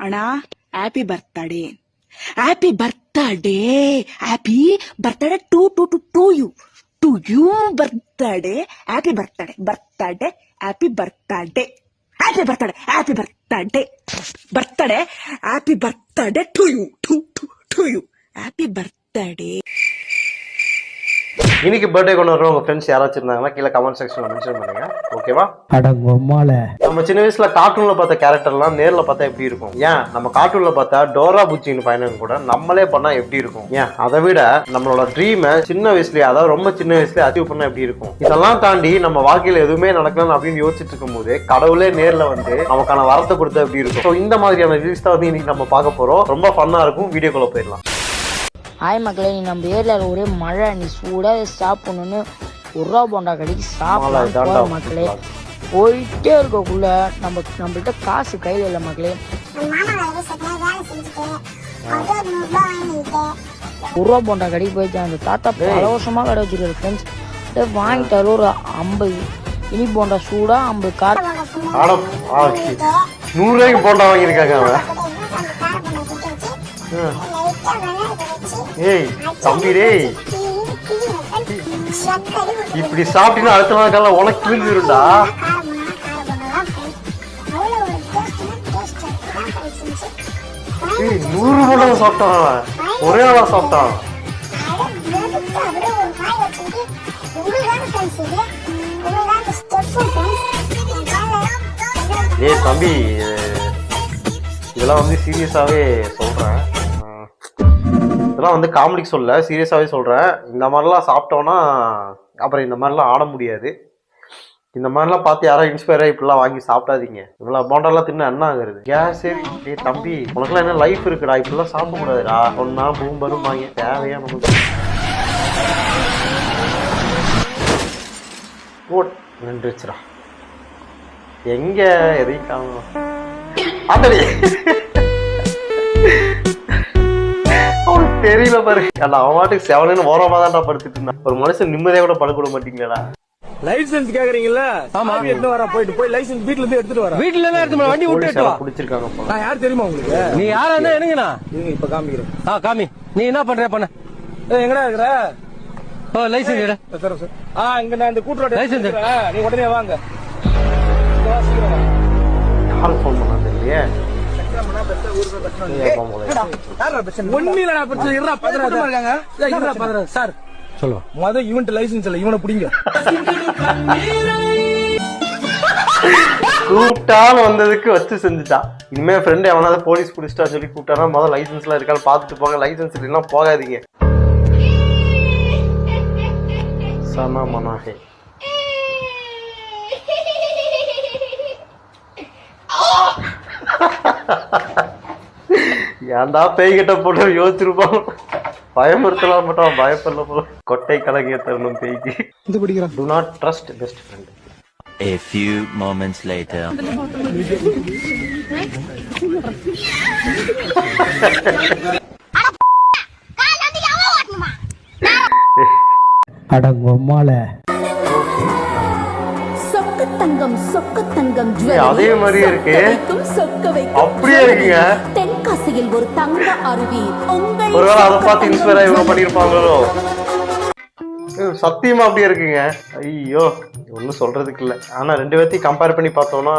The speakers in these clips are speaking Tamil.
ಅಣ್ಣ happy birthday happy birthday happy birthday to to to to you to you birthday happy birthday birthday happy birthday happy birthday happy birthday birthday happy birthday to you to to to you happy birthday இன்னைக்கு பர்த்டே கொண்டு வர உங்க ஃப்ரெண்ட்ஸ் யாராச்சும் இருந்தாங்கன்னா கீழே கமெண்ட் செக்ஷன்ல மென்ஷன் பண்ணுங்க ஓகேவா? நம்ம சின்ன வயசுல கார்ட்டூன்ல பார்த்த கேரக்டர்லாம் நேர்ல பார்த்தா எப்படி இருக்கும்? ஏன்? நம்ம கார்ட்டூன்ல பார்த்தா டோரா புச்சின்னு பையனும் கூட நம்மளே பண்ணா எப்படி இருக்கும்? ஏன்? அதை விட நம்மளோட ட்ரீமை சின்ன வயசுலயே அதாவது ரொம்ப சின்ன வயசுலயே அச்சீவ் பண்ணா எப்படி இருக்கும்? இதெல்லாம் தாண்டி நம்ம வாழ்க்கையில எதுவுமே நடக்கலன்னு அப்படின்னு யோசிச்சுட்டு இருக்கும்போது கடவுளே நேர்ல வந்து நமக்கான வரத்தை கொடுத்தா எப்படி இருக்கும்? ஸோ இந்த மாதிரியான ரீல்ஸ் தான் வந்து இன்னைக்கு நம்ம பார்க்க போறோம். ரொம்ப ஃபன்னா இருக்கும். வீடியோக்குள்ள போயிடலாம். ஹாய் மக்களே நீ நம்ம ஏரியாவில் ஒரே மழை நீ சூடாக சாப்பிடணும்னு ஒரு ரூபா போண்டா கடைக்கு சாப்பிடலாம் மக்களே. போயிட்டே இருக்கக்குள்ள நம்ம நம்மள்ட்ட காசு கையில் இல்லை மக்களே. ஒரு ரூபா போண்டா கடைக்கு போயிட்டு அந்த தாத்தா பல வருஷமாக கடை வச்சிருக்காரு ஃப்ரெண்ட்ஸ் வாங்கிட்டாரு ஒரு ஐம்பது இனி போண்டா சூடாக ஐம்பது கார் ஆட ஆ, நூறு ரூபாய்க்கு போண்டா வாங்கியிருக்காங்க. ஏய் தம்பி டேய். இப்படி சாப்பிட்டீங்கன்னா அடுத்த நாள் காலைல உனக்கு கிழிஞ்சிருண்டா நூறு போண்டா சாப்பிட்டான் ஒரே ஆளா சாப்பிட்டான் ஏய் தம்பி இதெல்லாம் வந்து சீரியஸாவே சொல்றேன். அதெல்லாம் வந்து காமெடிக்கு சொல்ல சீரியஸாகவே சொல்கிறேன் இந்த மாதிரிலாம் சாப்பிட்டோன்னா அப்புறம் இந்த மாதிரிலாம் ஆட முடியாது. இந்த மாதிரிலாம் பார்த்து யாரும் இன்ஸ்பயர் ஆகி இப்படிலாம் வாங்கி சாப்பிடாதீங்க. இவ்வளோ போண்டாலாம் தின்னு என்ன ஆகுறது? கேஸ் ஏ தம்பி உனக்குலாம் என்ன லைஃப் இருக்குடா? இப்படிலாம் சாப்பிடக்கூடாதுடா ஒன்னா பூம்பரும் வாங்கி தேவையா நமக்கு? ஓட் நின்றுச்சுடா எங்க எதையும் காணும். அப்படி தெரியல பாரு. ஏன்டா, அவன் பாட்டுக்கு செவனு ஓரமா தான்டா படுத்துட்டு இருந்தான். ஒரு மனுஷன் நிம்மதியா கூட படுக்க விட மாட்டீங்களா லைசென்ஸ் கேக்குறீங்கல்ல? ஆமா. எடுத்து வரேன் போயிட்டு போய் லைசென்ஸ் வீட்ல இருந்து எடுத்துட்டு வரேன் வீட்டுல தான் எடுத்து வண்டி விட்டு பிடிச்சிருக்காங்க நான் யார் தெரியுமா உங்களுக்கு? நீ யாரா இருந்தா என்னங்கண்ணா? இருங்க இப்ப காமிக்கிறேன். ஆ காமி. நீ என்ன பண்ற பண்ண. எங்கடா இருக்கிற? ஓ லைசன்ஸ் எடு. சார் சார் ஆ இங்க நான் இந்த கூட்டுரோட License. நீ உடனே வாங்க. யாரும் ஃபோன் பண்ணா தெரியலையே? சார் சொல்லுவா முத இவன்ட் லைசென்ஸ் இல்ல இவனை புடிங்க. கூப்பிட்டாலும் வந்ததுக்கு வச்சு செஞ்சுட்டான். இனிமே ஃப்ரெண்ட் எவனாவது போலீஸ் பிடிச்சிட்டா சொல்லி கூப்பிட்டானா முதல் லைசன்ஸ்ல இருக்கான்னு பார்த்துட்டு போங்க. லைசன்ஸ் இல்லைன்னா போகாதீங்க. சனா மனாகே ஏன்டா பேய் கிட்ட போட்டு யோசிச்சிருப்பான் பயமுறுத்தலாம் மட்டும் பயப்படல போல கொட்டை கலங்கிய தருணம் பேய்க்கு இது பிடிக்கிறான் do not trust best friend A few moments later. அட பொம்மால சொக்க தங்கம் சொக்க தங்கம் ஏய், அதே மாதிரியே இருக்கு. அப்படியே இருக்குங்க. தென்காசியில் ஒரு தங்க அருவி. உங்கள் ஒருவேளை அதை பார்த்து இன்ஸ்பயர் ஆகி பண்ணியிருப்பாங்களோ? ஏய், சத்தியமா அப்படியே இருக்குங்க? ஐயோ ஒன்றும் சொல்றதுக்கு இல்லை. ஆனா ரெண்டு பேர்த்தையும் கம்பேர் பண்ணி பார்த்தோம்னா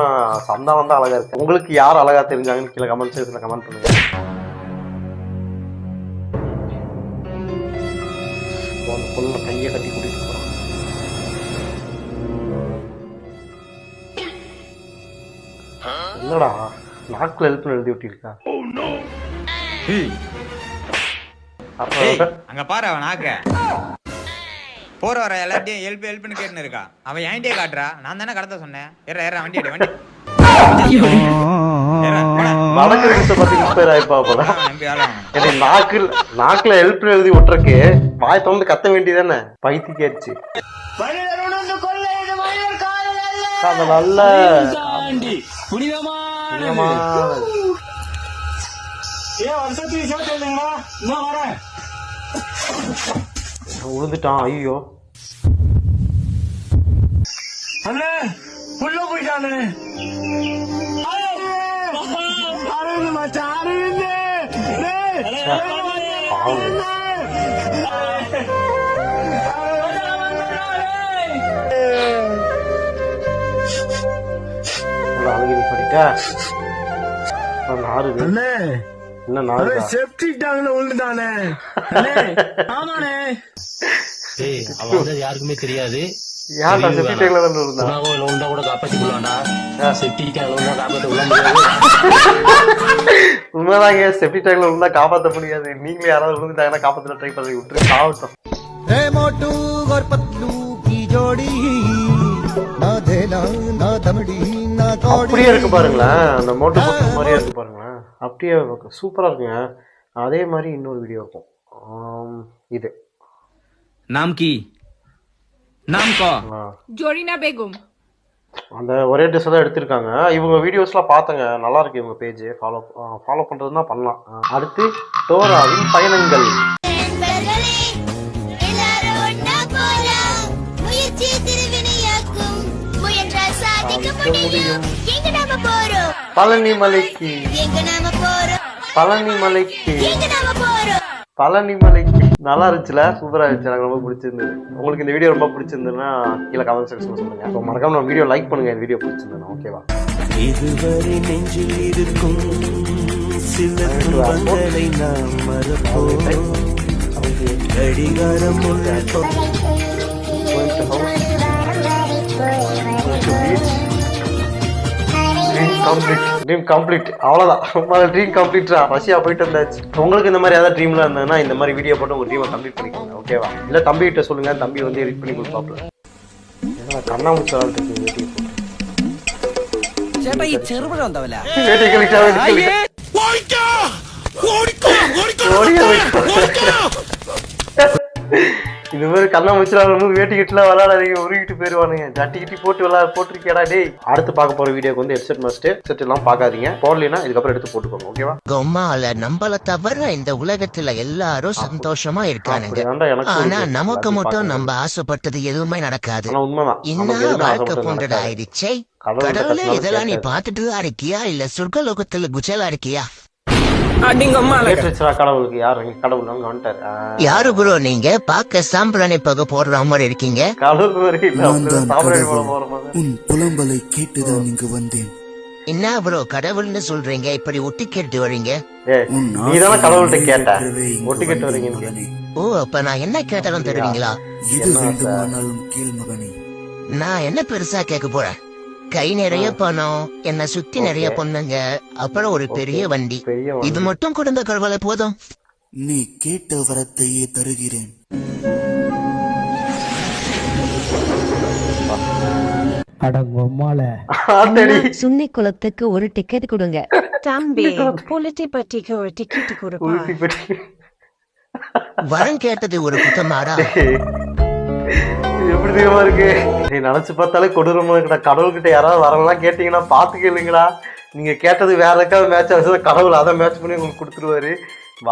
சந்தா வந்து அழகா இருக்கு. உங்களுக்கு யார் அழகா தெரிஞ்சாங்கன்னு கீழே கமெண்ட் செக்ஷன்ல கமெண்ட் பண்ணுங்க. பொண்ணு கையை கட்டி கூட்டிட்டு போறான். என்னடா நாக்குல எழுத்து எழுதி விட்டிருக்கா அங்க பாரு அவன் நாக்க. போற வர எல்லாத்தையும் ஹெல்ப் ஹெல்ப்னு கேட்டுன்னு இருக்கா அவன் என்கிட்டயே காட்டுறா. நான் தானே கடத்த சொன்னேன். ஏற ஏற வண்டி எடு வண்டி. பத்தி நாக்குல எழுத்து எழுதி விட்டுருக்கு. வாய் திறந்து கத்த வேண்டியதானே நல்ல புனிதமான ஏன் வருஷத்துக்கு சேர்த்து இல்லைங்களா இன்னும் வரேன். விழுந்துட்டான் ஐயோ அண்ணே உள்ள போயிட்டானே அரவிந்த் பாவம். நல்லா அழுகி பண்ணிட்டா நாறு என்ன நாறு செப்டி டாங்ல விழுந்துட்டானே ஆமாண்ணே ஏய் அவன் வந்து யாருக்குமே தெரியாது யார்டா செப்டி டேங்க்ல வந்து இருந்தா உணவு உண்டா கூட காப்பாத்தி கொள்ளாண்டா செப்டி டேங்க்ல உண்டா காப்பாத்தி கொள்ள முடியாது உண்மைதாங்க செப்டி டேங்க்ல இருந்தா காப்பாத்த முடியாது நீங்களே யாராவது விழுந்துட்டாங்கன்னா காப்பாத்த ட்ரை பண்ணி விட்டுரு சாவட்டும் मोटू और पतलू की जोड़ी ना धेला ना दमड़ी ना அப்படியே இருக்கு பாருங்களேன் அந்த மோட்டோ பத்து மாதிரியே இருக்கு பாருங்களேன் அப்படியே சூப்பராக இருக்குங்க. அதே மாதிரி இன்னொரு வீடியோ இருக்கும் இது. நாம் கி. நாம் ஜோரினா பேகம். அந்த ஒரே ட்ரெஸ் தான் எடுத்திருக்காங்க. இவங்க வீடியோஸ்லாம் பார்த்தங்க நல்லா இருக்கு இவங்க பேஜ் ஃபாலோ ஃபாலோ பண்ணுறதுனா பண்ணலாம். அடுத்து டோராவின் பயணங்கள். முடியும். பழனி மலைக்கு. எங்க நாம போறோம்? பழனி மலைக்கு. எங்க நாம போறோம்? பழனி மலைக்கு. நல்லா இருந்துச்சுல? சூப்பரா இருந்துச்சு. எனக்கு ரொம்ப பிடிச்சிருந்தது. உங்களுக்கு இந்த வீடியோ ரொம்ப பிடிச்சிருந்ததுன்னா கீழே கமெண்ட் செக்ஷன்ல சொல்லுங்க. ஸோ மறக்காம நம்ம வீடியோ லைக் பண்ணுங்க. இந்த வீடியோ பிடிச்சிருந்தா ஓகேவா இதுவரை நெஞ்சில் இருக்கும் சில துன்பங்களை நாம் மறப்போம். கடிகாரம் உள்ள ட்ரீம் கம்ப்ளீட் அவ்வளோதான் ட்ரீம் கம்ப்ளீட்டா ரஷ்யா போயிட்டு வந்தாச்சு. உங்களுக்கு இந்த மாதிரி ஏதாவது ட்ரீம்லாம் இருந்ததுன்னா இந்த மாதிரி வீடியோ போட்டு உங்க ட்ரீமை கம்ப்ளீட் பண்ணிக்கோங்க ஓகேவா இல்லை தம்பி கிட்ட சொல்லுங்க தம்பி வந்து எடிட் பண்ணி கொடுப்பாப்ல. ஏன்னா கண்ணாமூச்சி வேட்டி கழிச்சா. ஓடியா போயிட்டு. இந்த மாதிரி கண்ணாமூச்சி விளாடும்போது வேட்டி கிட்டலாம் விளாடாதீங்க உருகிட்டு போயிருவானுங்க. ஜட்டி கிட்டி போட்டு விளாட போட்டிருக்கியாடா டேய். அடுத்து பார்க்க போற வீடியோக்கு வந்து ஹெட்செட் மஸ்ட் ஹெட்செட் எல்லாம் பார்க்காதீங்க. போடலைன்னா இதுக்கப்புறம் எடுத்து போட்டுக்கோங்க ஓகேவா கொம்மால நம்மள தவிர இந்த உலகத்துல எல்லாரும் சந்தோஷமா இருக்கானுங்க. ஆனா. நமக்கு மட்டும். நம்ம ஆசைப்பட்டது எதுவுமே நடக்காது. என்ன எதுவும் வாழ்க்கை போன்றது. ஆயிடுச்சே கடவுளே இதெல்லாம் நீ. பாத்துட்டு இருக்கியா? இல்ல சொர்க்க லோகத்துல குச்சலா இருக்கியா? கேட்டுருச்சுடா கடவுளுக்கு யார் இங்க கடவுள் அங்க வந்துட்டாரு. ஆ, யாரு ப்ரோ நீங்க? பாக்க சாம்பிராணி பக போடுற மாதிரி இருக்கீங்க. உன் புலம்பலை கேட்டுதான் இங்கு வந்தேன். என்ன ப்ரோ கடவுள்னு சொல்றீங்க? இப்படி ஒட்டி கேட்டு வரீங்க? ஏய் உன் நீ தானே கடவுள்கிட்ட கேட்ட. ஒட்டி கட்டு. ஓ அப்ப நான் என்ன கேட்டாலும் தருவீங்களா? வேண்டுமானாலும் மகனே. நான் என்ன பெருசா கேட்க போறேன்? கை நிறைய பணம் என்ன சுத்தி நிறைய. பொண்ணுங்க அப்புறம் ஒரு பெரிய வண்டி. இது மட்டும் கொடுந்த கடவுளை போதும். நீ கேட்ட வரத்தையே தருகிறேன். சுன்னி குளத்துக்கு ஒரு டிக்கெட் கொடுங்க. தம்பி புலிட்டி பட்டிக்கு ஒரு டிக்கெட் கொடுப்பா. வரம் கேட்டது ஒரு குத்தமாடா. எப்படி தெரியுமா இருக்கு? நீ நினைச்சு பார்த்தாலே கொடூரமாக இருக்குடா. கடவுள்கிட்ட யாராவது வரலாம் கேட்டீங்கன்னா பார்த்து இல்லைங்களா நீங்க கேட்டது வேற ஏதாவது மேட்ச் ஆச்சு கடவுள் அதை மேட்ச் பண்ணி உங்களுக்கு கொடுத்துருவாரு.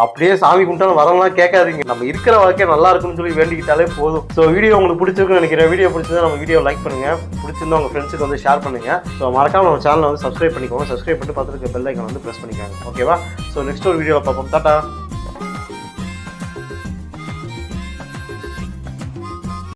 அப்படியே சாமி கும்பிட்டாலும் வரலாம் கேட்காதீங்க. நம்ம இருக்கிற வாழ்க்கை நல்லா இருக்கும்னு சொல்லி வேண்டிக்கிட்டாலே போதும். ஸோ வீடியோ உங்களுக்கு பிடிச்சிருக்குன்னு நினைக்கிறேன். வீடியோ பிடிச்சிருந்தா நம்ம வீடியோ லைக் பண்ணுங்க. பிடிச்சிருந்தா உங்க ஃப்ரெண்ட்ஸுக்கு வந்து ஷேர் பண்ணுங்க. ஸோ மறக்காம நம்ம சேனலை வந்து சப்ஸ்கிரைப் பண்ணிக்கோங்க. சப்ஸ்கிரைப் பண்ணிட்டு பார்த்துட்டு பெல் ஐக்கன் வந்து ப்ரெஸ் பண்ணிக்கோங்க. ஓகேவா ஸோ நெக்ஸ்ட் ஒரு வீடியோவில் பார்ப்போம். டாட்டா